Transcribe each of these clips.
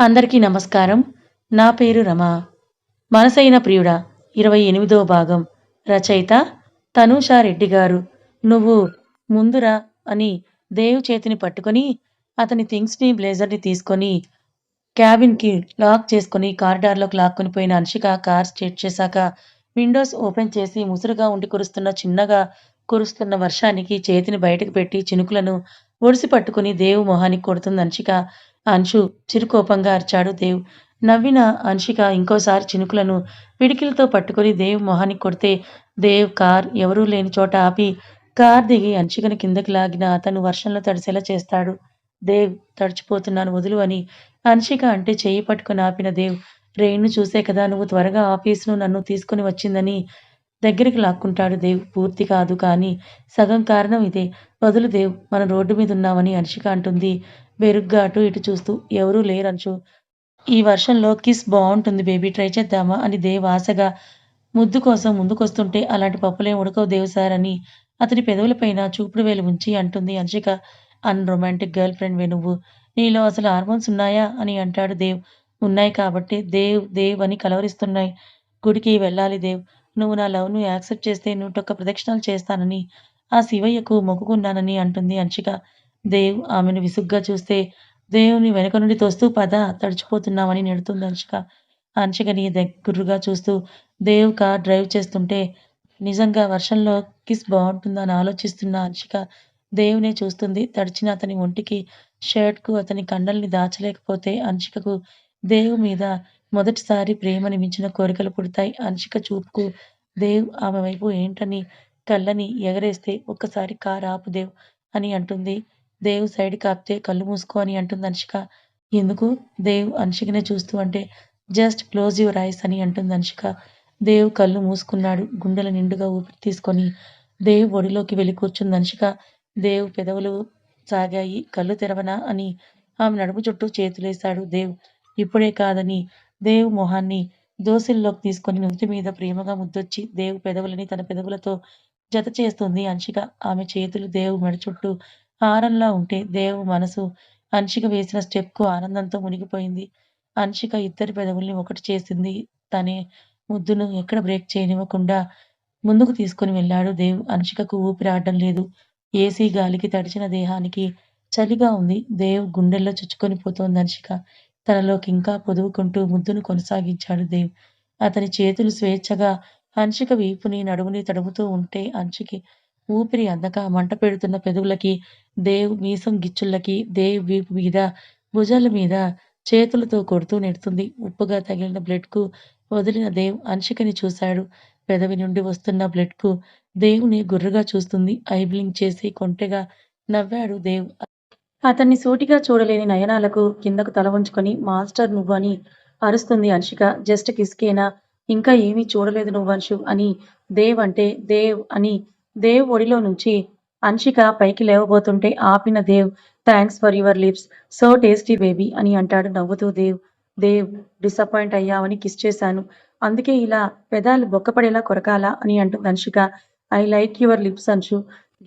అందరికీ నమస్కారం. నా పేరు రమ. మనసైన ప్రియుడ ఇరవై ఎనిమిదవ భాగం. రచయిత తనూషా రెడ్డి గారు. నువ్వు ముందురా అని దేవ్ చేతిని పట్టుకొని అతని థింగ్స్ని బ్లేజర్ని తీసుకొని క్యాబిన్కి లాక్ చేసుకొని కారిడార్లోకి లాక్కొని పోయిన అన్షిక కార్ స్టేట్ చేశాక విండోస్ ఓపెన్ చేసి ముసురుగా ఉండి కురుస్తున్న చిన్నగా కురుస్తున్న వర్షానికి చేతిని బయటకు పెట్టి చినుకులను ఒడిసి పట్టుకుని దేవు మొహానికి కొడుతుంది అన్షిక. అంశు చిరుకోపంగా అరిచాడు దేవ్. నవ్విన అంశిక ఇంకోసారి చినుకులను పిడికిలతో పట్టుకొని దేవ్ మొహానికి కొడితే దేవ్ కార్ ఎవరూ లేని చోట ఆపి కార్ దిగి అన్షికను కిందకి లాగిన అతను వర్షంలో తడిసేలా చేస్తాడు. దేవ్ తడిచిపోతున్నాను వదులు అని అంశిక అంటే చేయి పట్టుకుని ఆపిన దేవ్ రెయిన్ను చూసే కదా నువ్వు త్వరగా ఆఫీసును నన్ను తీసుకుని వచ్చిందని దగ్గరికి లాక్కుంటాడు దేవ్. పూర్తి కాదు కానీ సగం కారణం ఇదే. వదులు దేవ్ మన రోడ్డు మీద ఉన్నామని అన్షిక అంటుంది. బెరుగ్గా అటు ఇటు చూస్తూ ఎవరూ లేరంచు ఈ వర్షంలో కిస్ బాగుంటుంది బేబీ. ట్రై చేద్దామా? అని దేవ్ ఆశగా ముద్దు కోసం ముందుకొస్తుంటే అలాంటి పప్పులేం ఉడకవు దేవ్ సార్ అని అతని పెదవులపైన చూపుడు వేలు ఉంచి అంటుంది Anshika unromantic girlfriend వే నువ్వు. నీలో అసలు హార్మోన్స్ ఉన్నాయా? అని అంటాడు దేవ్. ఉన్నాయి కాబట్టి దేవ్ దేవ్ అని కలవరిస్తున్నాయి. గుడికి వెళ్ళాలి దేవ్. నువ్వు నా లవ్ను యాక్సెప్ట్ చేస్తే నూటొక్క ప్రదక్షిణాలు చేస్తానని ఆ శివయ్యకు మొక్కుకున్నానని అంటుంది అన్షిక దేవ్ ఆమెను విసుగ్గా చూస్తే దేవుని వెనక నుండి తోస్తూ పద తడిచిపోతున్నామని నెడుతుంది అనుషిక అన్షికని దగ్గరగా చూస్తూ దేవ్ కార్ డ్రైవ్ చేస్తుంటే నిజంగా వర్షంలో కిస్ బాగుంటుందని ఆలోచిస్తున్న అనుషిక దేవునే చూస్తుంది. తడిచిన అతని ఒంటికి షర్ట్కు అతని కండల్ని దాచలేకపోతే అనుషికకు దేవు మీద మొదటిసారి ప్రేమని మించిన కోరికలు పుడతాయి. అనుషిక చూపుకు దేవ్ ఆమె వైపు ఏంటని కళ్ళని ఎగరేస్తే ఒక్కసారి కార్ ఆపుదేవ్ అని అంటుంది. దేవ్ సైడ్ కాపితే కళ్ళు మూసుకో అని అంటుంది అన్షిక. ఎందుకు? దేవ్ అన్షికనే చూస్తూ అంటే జస్ట్ క్లోజ్ యువర్ ఐస్ అని అంటుంది అన్షిక. దేవ్ కళ్ళు మూసుకున్నాడు గుండెల నిండుగా ఊపిరి తీసుకొని. దేవ్ ఒడిలోకి వెళ్ళి కూర్చుంది అన్షిక. దేవ్ పెదవులు సాగాయి కళ్ళు తెరవనా అని. ఆమె నడుము చుట్టూ చేతులేశాడు దేవ్. ఇప్పుడే కాదని. దేవ్ మొహాన్ని దోసిల్లోకి తీసుకొని నుదుటి మీద ప్రేమగా ముద్దొచ్చి దేవ్ పెదవులని తన పెదవులతో జత చేస్తుంది అన్షిక. ఆమె చేతులు దేవు మెడ చుట్టూ హారంలా ఉంటే దేవు మనసు అన్షిక వేసిన స్టెప్కు ఆనందంతో మునిగిపోయింది. అన్షిక ఇద్దరి పెదవుల్ని ఒకటి చేసింది. తనే ముద్దును ఎక్కడ బ్రేక్ చేయనివ్వకుండా ముందుకు తీసుకుని వెళ్ళాడు దేవ్. అన్షికకు ఊపిరాడడం లేదు. ఏసీ గాలికి తడిచిన దేహానికి చలిగా ఉంది. దేవ్ గుండెల్లో చుచ్చుకొని పోతోంది అన్షిక. తనలోకి ఇంకా పొదువుకుంటూ ముద్దును కొనసాగించాడు దేవ్. అతని చేతులు స్వేచ్ఛగా హన్షిక వీపుని నడుముని తడుముతూ ఉంటే అన్షికి ఊపిరి అందక మంట పెడుతున్న పెదవులకి దేవ్ మీసం గిచ్చుళ్ళకి దేవ్ వీపు మీద భుజాల మీద చేతులతో కొడుతూ నెడుతుంది. ఉప్పుగా తగిలిన బ్లడ్కు వదిలిన దేవ్ అన్షికని చూశాడు. పెదవి నుండి వస్తున్న బ్లడ్కు దేవుని గుర్రగా చూస్తుంది. ఐబ్లింగ్ చేసి కొంటెగా నవ్వాడు దేవ్. అతన్ని సూటిగా చూడలేని నయనాలకు కిందకు తల ఉంచుకొని మాస్టర్ నువ్వు అని అరుస్తుంది అన్షిక. జస్ట్ కిస్కేనా? ఇంకా ఏమీ చూడలేదు నువ్వంశు అని దేవ్ అంటే దేవ్ అని దేవ్ ఒడిలో నుంచి అంశిక పైకి లేవబోతుంటే ఆపిన Dev thanks for your lips so tasty baby అని అంటాడు నవ్వుతూ దేవ్. దేవ్ డిసప్పాయింట్ అయ్యావని కిస్ చేశాను. అందుకే ఇలా పెదాలు బొక్కపడేలా కొరకాలా అని అంటుంది Anshika. I like your lips Anshu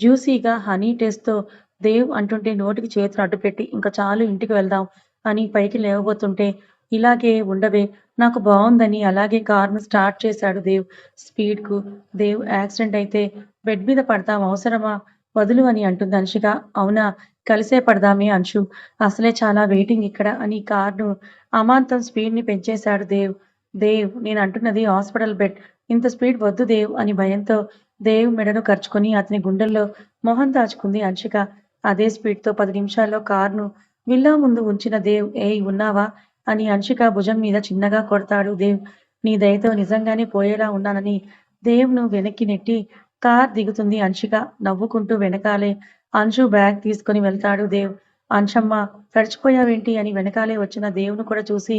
జ్యూసీగా హనీ టేస్ట్తో దేవ్ అంటుంటే నోటికి చేతులు అడ్డుపెట్టి ఇంకా చాలు ఇంటికి వెళ్దాం అని పైకి లేవబోతుంటే ఇలాగే ఉండవే నాకు బాగుందని అలాగే కార్ను స్టార్ట్ చేశాడు దేవ్. స్పీడ్కు దేవ్ యాక్సిడెంట్ అయితే బెడ్ మీద పడతాం అవసరమా? వదులు అని అంటుంది అంశిక అవునా కలిసే పడదామే అంశు. అసలే చాలా వెయిటింగ్ ఇక్కడ అని కార్ను అమాంతం స్పీడ్ని పెంచేశాడు దేవ్. దేవ్ నేను అంటున్నది హాస్పిటల్ బెడ్. ఇంత స్పీడ్ వద్దు దేవ్ అని భయంతో దేవ్ మెడను ఖర్చుకొని అతని గుండెల్లో మొహం దాచుకుంది అంశిక అదే స్పీడ్తో పది నిమిషాల్లో కార్ను విల్లా ముందు ఉంచిన దేవ్ ఏయ్ ఉన్నావా? అని అంశిక భుజం మీద చిన్నగా కొడతాడు దేవ్. నీ దయతో నిజంగానే పోయేలా ఉన్నానని దేవ్ను వెనక్కి నెట్టి కార్ దిగుతుంది అంశిక నవ్వుకుంటూ వెనకాలే. అంశు బ్యాగ్ తీసుకుని వెళ్తాడు దేవ్. అంశమ్మ తడిచిపోయావేంటి అని వెనకాలే వచ్చిన దేవును కూడా చూసి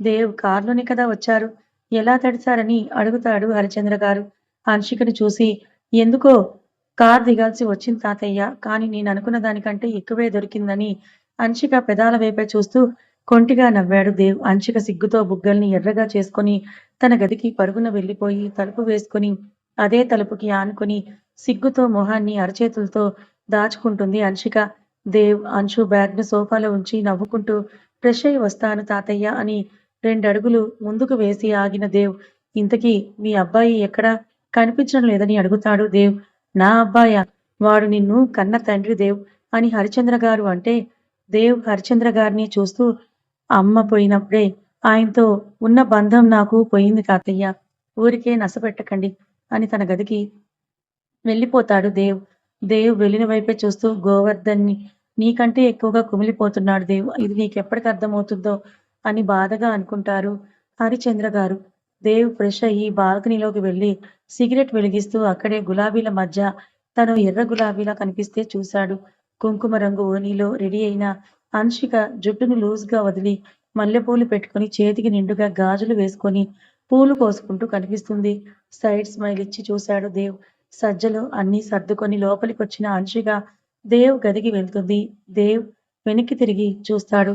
దేవ్ కార్లోనే కదా వచ్చారు? ఎలా తడిచారని అడుగుతాడు హరిచంద్ర గారు. హన్షికను చూసి ఎందుకో కార్ దిగాల్సి వచ్చింది తాతయ్య కానీ నేను అనుకున్న దానికంటే ఎక్కువే దొరికిందని అంశిక పెదాల వైపే చూస్తూ కొంటిగా నవ్వాడు దేవ్. అంశిక సిగ్గుతో బుగ్గల్ని ఎర్రగా చేసుకొని తన గదికి పరుగున వెళ్ళిపోయి తలుపు వేసుకొని అదే తలుపుకి ఆనుకుని సిగ్గుతో మొహాన్ని అరచేతులతో దాచుకుంటుంది అంశిక. దేవ్ అంశు బ్యాగ్ను సోఫాలో ఉంచి నవ్వుకుంటూ ఫ్రెష్ అయి వస్తాను తాతయ్య అని రెండడుగులు ముందుకు వేసి ఆగిన దేవ్ ఇంతకీ మీ అబ్బాయి ఎక్కడా? కనిపించడం లేదని అడుగుతాడు దేవ్. నా అబ్బాయా? వాడు నిన్ను కన్న తండ్రి దేవ్ అని హరిచంద్ర గారు అంటే దేవ్ హరిచంద్ర గారిని చూస్తూ అమ్మ పోయినప్పుడే ఆయనతో ఉన్న బంధం నాకు పోయింది తాతయ్య. ఊరికే నసపెట్టకండి. అని తన గదికి వెళ్ళిపోతాడు దేవ్. దేవ్ వెళ్ళిన వైపే చూస్తూ గోవర్ధన్ని నీకంటే ఎక్కువగా కుమిలిపోతున్నాడు దేవ్. ఇది నీకెప్పటికి అర్థమవుతుందో? అని బాధగా అనుకుంటారు హరిచంద్ర గారు. దేవ్ ఫ్రెష్ అయ్యి బాల్కనీలోకి వెళ్ళి సిగరెట్ వెలిగిస్తూ అక్కడే గులాబీల మధ్య తను ఎర్ర గులాబీలా కనిపిస్తే చూశాడు. కుంకుమ రంగు ఓనీలో రెడీ అయిన అంశిక జుట్టును లూజ్గా వదిలి మల్లెపూలు పెట్టుకుని చేతికి నిండుగా గాజులు వేసుకొని పూలు కోసుకుంటూ కనిపిస్తుంది. సైడ్ స్మైల్ ఇచ్చి చూశాడు దేవ్. సజ్జలు అన్నీ సర్దుకొని లోపలికి వచ్చిన అంశిగా దేవ్ గదికి వెళ్తుంది. దేవ్ వెనక్కి తిరిగి చూస్తాడు.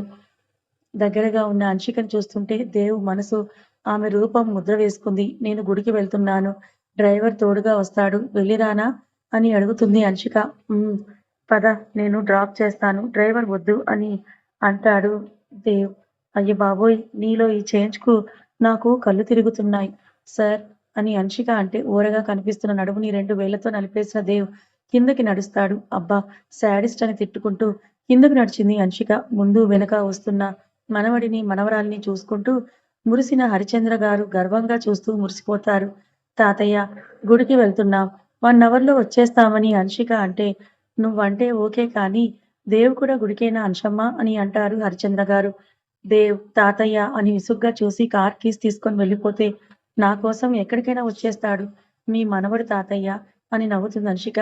దగ్గరగా ఉన్న అంశికను చూస్తుంటే దేవ్ మనసు ఆమె రూపం ముద్ర వేసుకుంది. నేను గుడికి వెళ్తున్నాను. డ్రైవర్ తోడుగా వస్తాడు. వెళ్ళిరానా అని అడుగుతుంది అంశిక. "ఉమ్, పద నేను డ్రాప్ చేస్తాను. డ్రైవర్ వద్దు అని అంటాడు దేవ్. అయ్య బాబోయ్ నీలో ఈ చేంజ్కు నాకు కళ్ళు తిరుగుతున్నాయి. సార్ అని అంశిక అంటే ఊరగా కనిపిస్తున్న నడుముని రెండు వేళ్ళతో నలిపేసిన దేవ్ కిందకి నడుస్తాడు. అబ్బా శాడిస్ట్ అని తిట్టుకుంటూ కిందకు నడిచింది అంశిక. ముందు వెనక వస్తున్న మనవడిని మనవరాల్ని చూసుకుంటూ మురిసిన హరిచంద్ర గారు గర్వంగా చూస్తూ మురిసిపోతారు. తాతయ్య గుడికి వెళ్తున్నాం. వన్ అవర్లో వచ్చేస్తామని అంశిక అంటే నువ్వంటే ఓకే కానీ దేవ్ కూడా గుడికేనా అంశమ్మ అని అంటారు హరిచంద్ర గారు. దేవ్ తాతయ్య అని విసుగ్గా చూసి కార్ కీస్ తీసుకొని వెళ్ళిపోతే నా కోసం ఎక్కడికైనా వచ్చేస్తాడు మీ మనవడు తాతయ్య అని నవ్వుతుంది అంశిక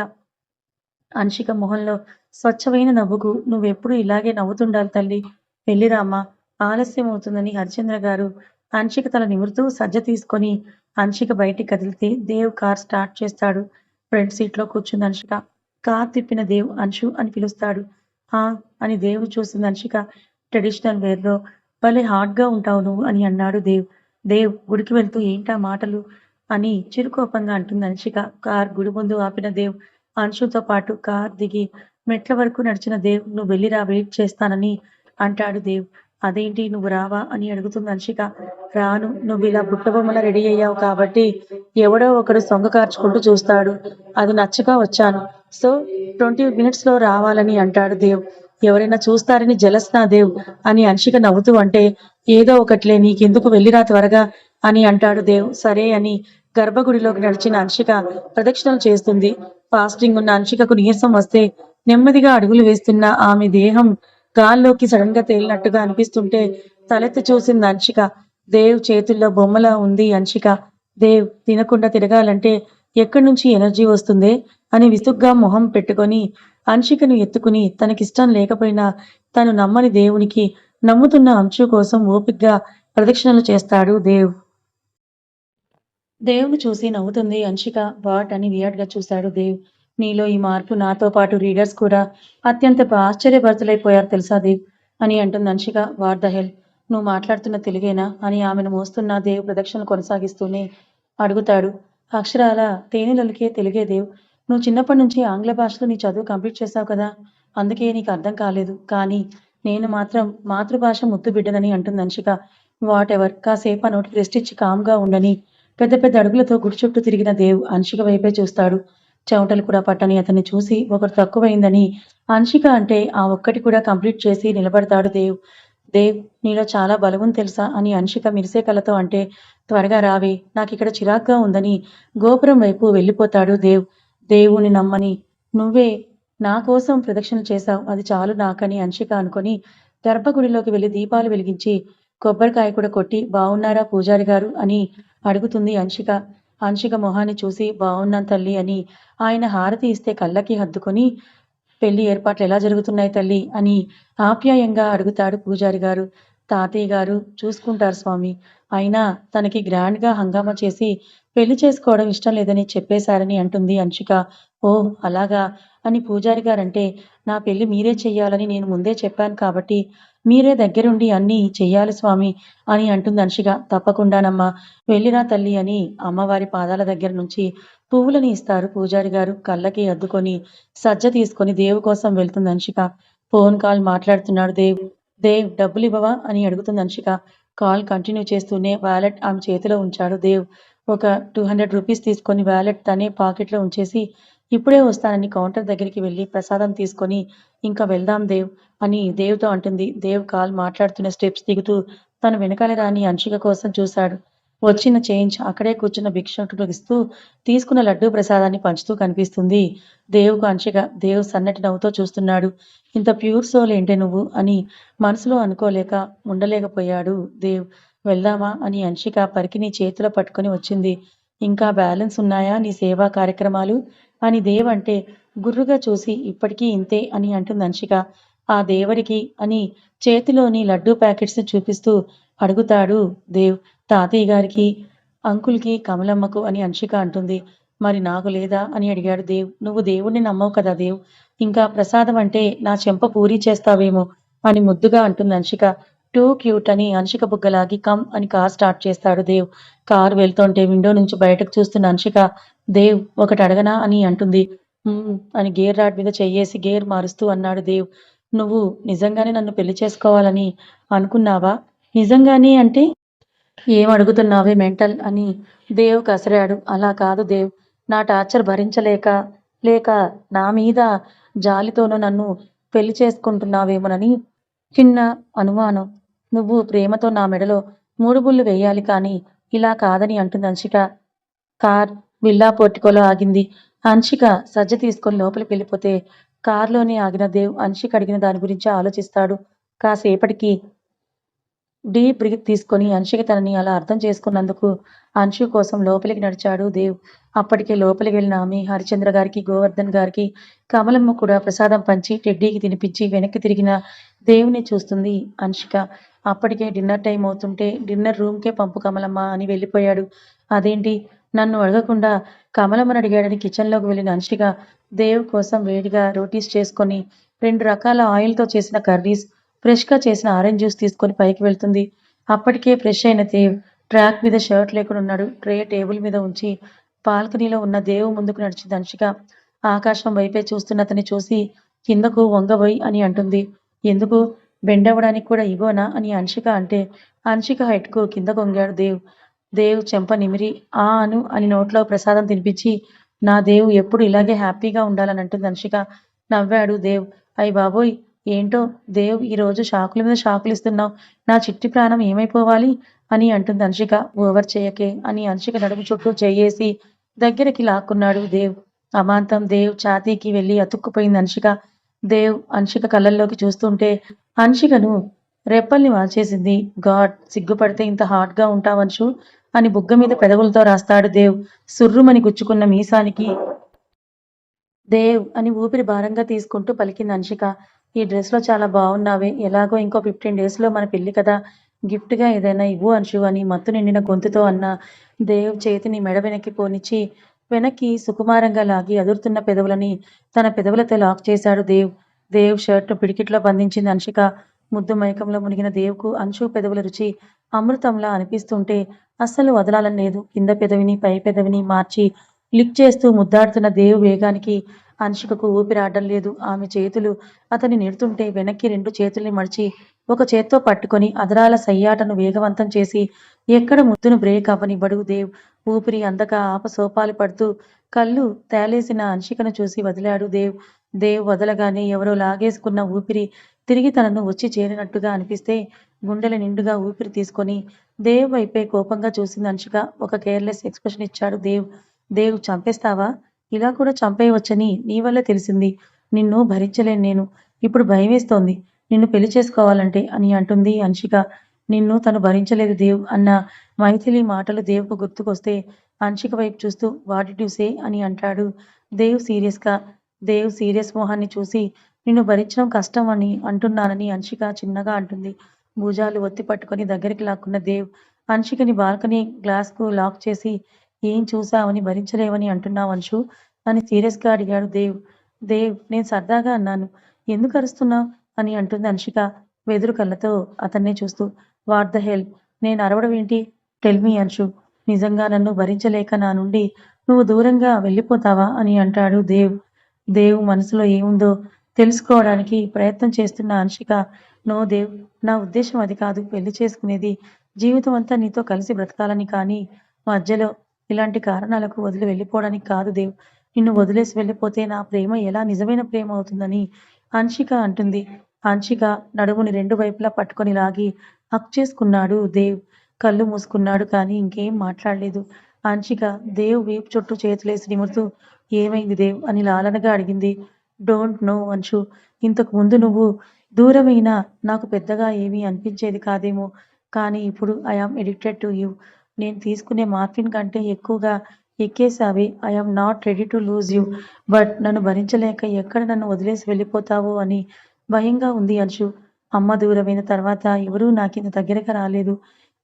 అంశిక మొహంలో స్వచ్ఛమైన నవ్వుకు నువ్వెప్పుడు ఇలాగే నవ్వుతుండాలి తల్లి వెళ్ళిరామా ఆలస్యం అవుతుందని హరిచంద్ర గారు అంశిక తల నిమురుతూ సజ్జ తీసుకొని అంశిక బయటికి కదిలితే దేవ్ కార్ స్టార్ట్ చేస్తాడు. ఫ్రంట్ సీట్లో కూర్చుంది అంశిక కార్ తిప్పిన దేవ్ అంశు అని పిలుస్తాడు. ఆ అని దేవ్ చూసింది అంశిక ట్రెడిషనల్ వేర్లో భలే హాట్గా ఉంటావు నువ్వు అని అన్నాడు దేవ్. దేవ్ గుడికి వెళ్తూ ఏంటా మాటలు? అని చిరుకోపంగా అంటుంది అంశిక కార్ గుడి ముందు ఆపిన దేవ్ అంశుతో పాటు కార్ దిగి మెట్ల వరకు నడిచిన దేవ్ నువ్వు వెళ్ళిరా వెయిట్ చేస్తానని అంటాడు దేవ్. అదేంటి నువ్వు రావా? అని అడుగుతుంది అంశిక రాను నువ్వు ఇలా బుట్టబొమ్మలా రెడీ అయ్యావు కాబట్టి ఎవడో ఒకడు సొంగ కార్చుకుంటూ చూస్తాడు. అది నచ్చక వచ్చాను. సో ట్వంటీ మినిట్స్లో రావాలని అంటాడు దేవ్. ఎవరైనా చూస్తారని జలస్ దేవ్ అని అంశిక నవ్వుతూ అంటే ఏదో ఒకట్లే నీకెందుకు వెళ్ళిరా త్వరగా అని అంటాడు దేవ్. సరే అని గర్భగుడిలోకి నడిచిన అంశిక ప్రదక్షిణలు చేస్తుంది. ఫాస్టింగ్ ఉన్న అంశికకు నీరసం వస్తే నెమ్మదిగా అడుగులు వేస్తున్న ఆమె దేహం గాల్లోకి సడన్గా తేలినట్టుగా అనిపిస్తుంటే తలెత్తి చూసింది అంశిక దేవ్ చేతుల్లో బొమ్మలా ఉంది అంశిక దేవ్ తినకుండా తిరగాలంటే ఎక్కడి నుంచి ఎనర్జీ వస్తుందే? అని విసుగ్గా మొహం పెట్టుకొని అంశికను ఎత్తుకుని తనకిష్టం లేకపోయినా తను నమ్మని దేవునికి నమ్ముతున్న అంశు కోసం ఓపిగ్గా ప్రదక్షిణలు చేస్తాడు దేవ్. దేవుని చూసి నవ్వుతుంది అంశిక. వాట్ అని వియర్డ్ చూశాడు దేవ్. నీలో ఈ మార్పు నాతో పాటు రీడర్స్ కూడా అత్యంత ఆశ్చర్యభరితులైపోయారు తెలుసా దేవ్? అని అంటుంది అంశిక. వాట్ ద హెల్? నువ్వు మాట్లాడుతున్న తెలుగేనా? అని ఆమెను మోస్తున్న దేవ్ ప్రదక్షిణలు కొనసాగిస్తూనే అడుగుతాడు. అక్షరాల తేనెలకే తెలుగే దేవ్. నువ్వు చిన్నప్పటి నుంచి ఆంగ్ల భాషలో నీ చదువు కంప్లీట్ చేశావు కదా? అందుకే నీకు అర్థం కాలేదు. కానీ నేను మాత్రం మాతృభాష ముద్దు బిడ్డనని అంటుంది అంశిక వాట్ ఎవర్ కాసేపు ఆ నోటికి రెస్ట్ ఇచ్చి కామ్గా ఉండని పెద్ద పెద్ద అడుగులతో గుడి చుట్టూ తిరిగిన దేవ్ అంశిక వైపే చూస్తాడు. చెమటలు కూడా పట్టని అతన్ని చూసి ఒకరు తక్కువైందని అంశిక అంటే ఆ ఒక్కటి కూడా కంప్లీట్ చేసి నిలబడతాడు దేవ్. దేవ్ నీలో చాలా బలముంది తెలుసా అని అంశిక మిరిసే కళ్ళతో అంటే త్వరగా రావే నాకు ఇక్కడ చిరాగ్గా ఉందని గోపురం వైపు వెళ్ళిపోతాడు దేవ్. దేవుని నమ్మని. నువ్వే నా కోసం ప్రదక్షిణ చేశావు. అది చాలు నాకని అంశిక అనుకొని గర్భగుడిలోకి వెళ్ళి దీపాలు వెలిగించి కొబ్బరికాయ కూడా కొట్టి బాగున్నారా పూజారి గారు అని అడుగుతుంది అంశిక అంశిక మొహాన్ని చూసి బాగున్నాను తల్లి అని ఆయన హారతి ఇస్తే కళ్ళకి హద్దుకొని పెళ్ళి ఏర్పాట్లు ఎలా జరుగుతున్నాయి తల్లి అని ఆప్యాయంగా అడుగుతాడు పూజారి గారు. తాతయ్య గారు చూసుకుంటారు స్వామి. అయినా తనకి గ్రాండ్గా హంగామా చేసి పెళ్ళి చేసుకోవడం ఇష్టం లేదని చెప్పేశారని అంటుంది అంశిక. ఓ అలాగా? అని పూజారి గారంటే నా పెళ్ళి మీరే చెయ్యాలని నేను ముందే చెప్పాను కాబట్టి మీరే దగ్గరుండి అన్నీ చెయ్యాలి స్వామి అని అంటుంది అంశిక. తప్పకుండానమ్మా. వెళ్ళిరా తల్లి అని అమ్మవారి పాదాల దగ్గర నుంచి పువ్వులని ఇస్తారు పూజారి గారు. కళ్ళకి అద్దుకొని సజ్జ తీసుకొని దేవు కోసం వెళ్తుంది అంశిక. ఫోన్ కాల్ మాట్లాడుతున్నాడు దేవ్. దేవ్ డబ్బులు ఇవ్వవా అని అడుగుతుంది అంశిక. కాల్ కంటిన్యూ చేస్తూనే వ్యాలెట్ ఆమె చేతిలో ఉంచాడు దేవ్. ఒక టూ హండ్రెడ్ రూపీస్ తీసుకొని వ్యాలెట్ తనే పాకెట్లో ఉంచేసి ఇప్పుడే వస్తానని కౌంటర్ దగ్గరికి వెళ్ళి ప్రసాదం తీసుకొని ఇంకా వెళ్దాం దేవ్ అని దేవ్తో అంటుంది. దేవ్ కాల్ మాట్లాడుతున్న స్టెప్స్ దిగుతూ తను వెనకాల రాని అంశిక కోసం చూశాడు. వచ్చిన చేంజ్ అక్కడే కూర్చున్న భిక్షకుడు ఇస్తూ తీసుకున్న లడ్డూ ప్రసాదాన్ని పంచుతూ కనిపిస్తుంది. దేవుకు అంశిక దేవ్ సన్నటి నవ్వుతో చూస్తున్నాడు. ఇంత ప్యూర్ సోల్ ఏంటే నువ్వు? అని మనసులో అనుకోలేక ఉండలేకపోయాడు దేవ్. వెళ్దామా అని అంశిక పరికిని చేతిలో పట్టుకొని వచ్చింది. ఇంకా బ్యాలెన్స్ ఉన్నాయా నీ సేవా కార్యక్రమాలు? అని దేవ్ అంటే గుర్రుగా చూసి ఇప్పటికీ ఇంతే అని అంటుంది అంశిక. ఆ దేవరికి అని చేతిలోని లడ్డూ ప్యాకెట్స్ చూపిస్తూ అడుగుతాడు దేవ్. తాతయ్య గారికి అంకుల్కి కమలమ్మకు అని అంశిక అంటుంది. మరి నాకు లేదా అని అడిగాడు దేవ్. నువ్వు దేవుణ్ణి నమ్మవు కదా దేవ్. ఇంకా ప్రసాదం అంటే నా చెంప పూరి చేస్తావేమో అని ముద్దుగా అంటుంది అంశిక. టూ క్యూట్ అని అంశిక బుగ్గలాగి కమ్ అని కార్ స్టార్ట్ చేస్తాడు దేవ్. కారు వెళ్తుంటే విండో నుంచి బయటకు చూస్తున్న అంశిక దేవ్ ఒకటి అడగనా అని అంటుంది. అని గేర్ రాడ్ మీద చెయ్యేసి గేర్ మారుస్తూ అన్నాడు దేవ్. నువ్వు నిజంగానే నన్ను పెళ్ళి చేసుకోవాలని అనుకున్నావా? నిజంగానే అంటే? ఏం అడుగుతున్నావే మెంటల్ అని దేవ్ కసిరాడు. అలా కాదు దేవ్. నా టార్చర్ భరించలేక లేక నా మీద జాలితోనూ నన్ను పెళ్ళి చేసుకుంటున్నావేమోనని చిన్న అనుమానం. నువ్వు ప్రేమతో నా మెడలో మూడు బుళ్ళు వేయాలి కానీ ఇలా కాదని అంటుంది అంశిక. కార్ విల్లా పోర్టికోలో ఆగింది. అంశిక సజ్జ తీసుకొని లోపలికి వెళ్ళిపోతే కారులోనే ఆగిన దేవ్ అంశిక అడిగిన దాని గురించి ఆలోచిస్తాడు. కాసేపటికి డీప్ బ్రీత్ తీసుకొని అంశిక తనని అలా అర్థం చేసుకున్నందుకు అంశు కోసం లోపలికి నడిచాడు దేవ్. అప్పటికే లోపలికి వెళ్ళిన ఆమె హరిచంద్ర గారికి గోవర్ధన్ గారికి కమలమ్మ కూడా ప్రసాదం పంచి టెడ్డీకి తినిపించి వెనక్కి తిరిగిన దేవుని చూస్తుంది అంశిక. అప్పటికే డిన్నర్ టైం అవుతుంటే డిన్నర్ రూమ్కే పంపు కమలమ్మ అని వెళ్ళిపోయాడు. అదేంటి? నన్ను అడగకుండా కమలమ్మని అడిగాడని కిచెన్లోకి వెళ్ళిన అంశిక దేవ్ కోసం వేడిగా రోటీస్ చేసుకొని రెండు రకాల ఆయిల్తో చేసిన కర్రీస్ ఫ్రెష్గా చేసిన ఆరెంజ్ జ్యూస్ తీసుకొని పైకి వెళ్తుంది. అప్పటికే ఫ్రెష్ అయిన దేవ్ ట్రాక్ మీద షర్ట్ లేకుండా ఉన్నాడు. ట్రే టేబుల్ మీద ఉంచి బాల్కనీలో ఉన్న దేవు ముందుకు నడిచింది అంశిక ఆకాశం వైపే చూస్తున్న అతన్ని చూసి కిందకు వంగబోయి అని అంటుంది. ఎందుకు? బెండవడానికి కూడా ఇగోనా అని అంశిక అంటే అంశిక హైట్కు కింద కొంగాడు దేవ్. దేవ్ చెంప నిమిరి ఆ అను అని నోట్లో ప్రసాదం తినిపించి నా దేవ్ ఎప్పుడు ఇలాగే హ్యాపీగా ఉండాలని అంటుంది అంశిక. నవ్వాడు దేవ్. అయ్ బాబోయ్ ఏంటో? దేవ్ ఈరోజు షాకుల మీద షాకులు ఇస్తున్నావు. నా చిట్టి ప్రాణం ఏమైపోవాలి అని అంటుంది అంశిక. ఓవర్ చేయకే అని అంశిక నడుము చుట్టూ చేయేసి దగ్గరికి లాక్కున్నాడు దేవ్. అమాంతం దేవ్ ఛాతీకి వెళ్ళి అతుక్కుపోయింది అంశిక. దేవ్ అంశిక కళ్ళల్లోకి చూస్తుంటే హన్షికను రెప్పల్ని వాల్చేసింది గాడ్ సిగ్గుపడితే ఇంత హాట్గా గా అని బుగ్గ మీద పెదవులతో రాస్తాడు దేవ్. సుర్రుమని గుచ్చుకున్న మీసానికి దేవ్ అని ఊపిరి భారంగా తీసుకుంటూ పలికింది హన్షిక. ఈ డ్రెస్లో చాలా బాగున్నావే. ఎలాగో ఇంకో ఫిఫ్టీన్ డేస్లో మన పెళ్ళి కదా. గిఫ్ట్గా ఏదైనా ఇవ్వు అంశు అని మత్తు నిండిన గొంతుతో అన్న దేవ్ చేతిని మెడ వెనక్కి పోనిచ్చి వెనక్కి సుకుమారంగా లాగి అదురుతున్న పెదవులని తన పెదవులతో లాక్ చేశాడు దేవ్. దేవ్ షర్ట్ పిడికిట్లో బంధించింది అంశిక ముద్దు మైకంలో మునిగిన దేవ్కు అంశు పెదవుల రుచి అమృతంలా అనిపిస్తుంటే అస్సలు వదలాలని లేదు. కింద పెదవిని పై పెదవిని మార్చి లిక్ చేస్తూ ముద్దాడుతున్న దేవు వేగానికి అంశికకు ఊపిరాడడం లేదు. ఆమె చేతులు అతన్ని నిడుతుంటే వెనక్కి రెండు చేతుల్ని మడిచి ఒక చేత్తో పట్టుకొని అదరాల సయ్యాటను వేగవంతం చేసి ఎక్కడ ముద్దును బ్రేక్ అవ్వనివ్వడు దేవ్. ఊపిరి అందక ఆపసోపాలు పడుతూ కళ్ళు తేలేసిన అంశికను చూసి వదిలాడు దేవ్. దేవ్ వదలగానే ఎవరో లాగేసుకున్న ఊపిరి తిరిగి తనను వచ్చి చేరినట్టుగా అనిపిస్తే గుండెల నిండుగా ఊపిరి తీసుకొని దేవ్ వైపే కోపంగా చూసింది అంశిక ఒక కేర్లెస్ ఎక్స్ప్రెషన్ ఇచ్చాడు దేవ్. దేవ్ చంపేస్తావా? ఇలా కూడా చంపేయవచ్చని నీ వల్ల తెలిసింది. నిన్ను భరించలేను నేను. ఇప్పుడు భయమేస్తోంది. నిన్ను పెళ్ళి చేసుకోవాలంటే అని అంటుంది అంశిక నిన్ను తను భరించలేదు దేవ్ అన్న మైథిలి మాటలు దేవ్కు గుర్తుకొస్తే అంశిక వైపు చూస్తూ వాట్ డు సే? అని అంటాడు దేవ్ సీరియస్గా. దేవ్ సీరియస్ మొహాన్ని చూసి నిన్ను భరించడం కష్టం అని అంటున్నానని అంశిక చిన్నగా అంటుంది. భుజాలు ఒత్తి పట్టుకొని దగ్గరికి లాక్కున్న దేవ్ అంశికని బాల్కనీ గ్లాస్కు లాక్ చేసి ఏం చూసావని భరించలేవని అంటున్నావు అంశు అని సీరియస్గా అడిగాడు దేవ్. దేవ్ నేను సరదాగా అన్నాను. ఎందుకు అరుస్తున్నావు అని అంటుంది అంశిక వెదురు కళ్ళతో అతన్నే చూస్తూ. What the hell? నేను అరవడం ఏంటి? Tell me Anshu. నిజంగా నన్ను భరించలేక నా నుండి నువ్వు దూరంగా వెళ్ళిపోతావా అని అంటాడు దేవ్. దేవు మనసులో ఏముందో తెలుసుకోవడానికి ప్రయత్నం చేస్తున్న అంశిక నో దేవ్ నా ఉద్దేశం అది కాదు. పెళ్ళి చేసుకునేది జీవితం అంతా నీతో కలిసి బ్రతకాలని కానీ మధ్యలో ఇలాంటి కారణాలకు వదిలి వెళ్ళిపోవడానికి కాదు దేవ్. నిన్ను వదిలేసి వెళ్ళిపోతే నా ప్రేమ ఎలా నిజమైన ప్రేమ అవుతుందని అన్షిక అంటుంది. హన్షిక నడుముని రెండు వైపులా పట్టుకొని లాగి హక్ చేసుకున్నాడు దేవ్. కళ్ళు మూసుకున్నాడు కానీ ఇంకేం మాట్లాడలేదు. హన్షిక దేవ్ వీపు చుట్టూ చేతులేసి నిమురుతూ ఏమైంది దేవ్? అని లాలనగా అడిగింది. డోంట్ నో అంశు ఇంతకు ముందు నువ్వు దూరమైనా నాకు పెద్దగా ఏమీ అనిపించేది కాదేమో కానీ ఇప్పుడు ఐఆమ్ ఎడిక్టెడ్ టు యూ నేను తీసుకునే మార్ఫిన్ కంటే ఎక్కువగా ఎక్కేసావి I am not ready to lose you but నన్ను భరించలేక ఎక్కడ నన్ను వదిలేసి వెళ్ళిపోతావో అని భయంగా ఉంది అంశు. అమ్మ దూరమైన తర్వాత ఎవరూ నాకింత దగ్గరగా రాలేదు.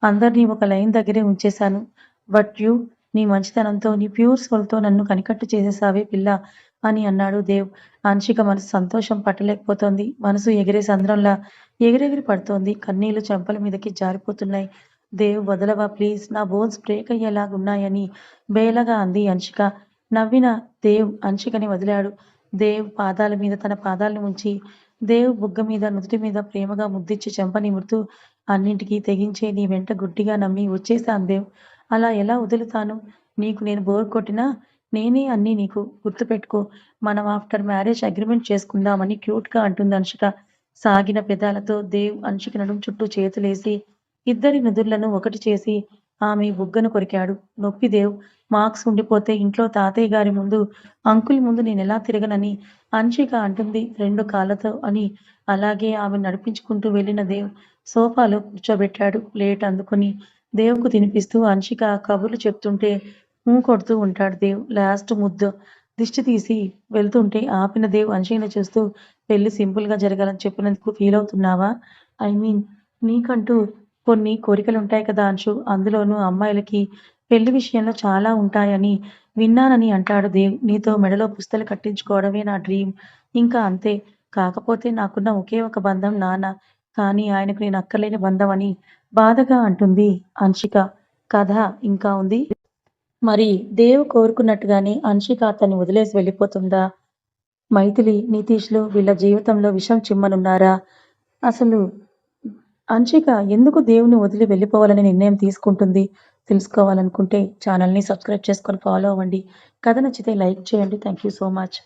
అందరినీ ఒక లైన్ దగ్గరే ఉంచేశాను. బట్ యూ నీ మంచితనంతో నీ ప్యూర్ సోల్తో నన్ను కనికట్టు చేసేసావే పిల్ల అని అన్నాడు దేవ్. ఆంశిక మనసు సంతోషం పట్టలేకపోతోంది. మనసు ఎగిరే సంద్రంలా ఎగిరెగిరి పడుతోంది. కన్నీళ్ళు చెంపల మీదకి జారిపోతున్నాయి. దేవ్ వదలవా ప్లీజ్ నా బోన్స్ బ్రేక్ అయ్యేలాగున్నాయని బేలగా అంది అంశిక. నవ్విన దేవ్ అంశికని వదిలాడు. దేవ్ పాదాల మీద తన పాదాలను ఉంచి దేవ్ బుగ్గ మీద నుదుటి మీద ప్రేమగా ముద్దిచ్చి చెంపని నిమురుతూ అన్నింటికీ తెగించే నీ వెంట గుడ్డిగా నమ్మి వచ్చేసాను దేవ్. అలా ఎలా వదులుతాను? నీకు నేను బోర్ కొట్టినా నేనే అన్ని నీకు గుర్తుపెట్టుకో. మనం ఆఫ్టర్ మ్యారేజ్ అగ్రిమెంట్ చేసుకుందామని క్యూట్గా అంటుంది అంశిక సాగిన పెదాలతో దేవ్ అంశిక నడుం చుట్టూ చేతులేసి ఇద్దరి నుదుర్లను ఒకటి చేసి ఆమె బుగ్గను కొరికాడు. నొప్పి దేవ్ మార్క్స్ ఉండిపోతే ఇంట్లో తాతయ్య గారి ముందు అంకుల్ ముందు నేను ఎలా తిరగనని అంశిక అంటుంది రెండు కాళ్ళతో అని. అలాగే ఆమె నడిపించుకుంటూ వెళ్ళిన దేవ్ సోఫాలో కూర్చోబెట్టాడు. ప్లేట్ అందుకొని దేవుకు తినిపిస్తూ అంశిక కబుర్లు చెప్తుంటే ఊ కొడుతూ ఉంటాడు దేవ్. లాస్ట్ ముద్దు. దిష్టి తీసి వెళ్తుంటే ఆపిన దేవ్ అంశికను చూస్తూ పెళ్ళి సింపుల్గా జరగాలని చెప్పినందుకు ఫీల్ అవుతున్నావా? ఐ మీన్ నీకంటూ కొన్ని కోరికలు ఉంటాయి కదా అంశు అందులోనూ అమ్మాయిలకి పెళ్ళి విషయంలో చాలా ఉంటాయని విన్నానని అంటాడు దేవ్. నీతో మెడలో పుస్తలు కట్టించుకోవడమే నా డ్రీమ్ ఇంకా అంతే. కాకపోతే నాకున్న ఒకే ఒక బంధం నాన్న. కానీ ఆయనకు నేను అక్కర్లేని బంధం అని బాధగా అంటుంది అంశిక. కథ ఇంకా ఉంది. మరి దేవ్ కోరుకున్నట్టుగానే అంశిక అతన్ని వదిలేసి వెళ్ళిపోతుందా? మైథిలి నితీష్లు వీళ్ళ జీవితంలో విషం చిమ్మనున్నారా? అసలు అంశిక ఎందుకు దేవుని వదిలి వెళ్ళిపోవాలని నిర్ణయం తీసుకుంటుంది? తెలుసుకోవాలనుకుంటే ఛానల్ని సబ్స్క్రైబ్ చేసుకొని ఫాలో అవ్వండి. కథ నచ్చితే లైక్ చేయండి. Thank you so much.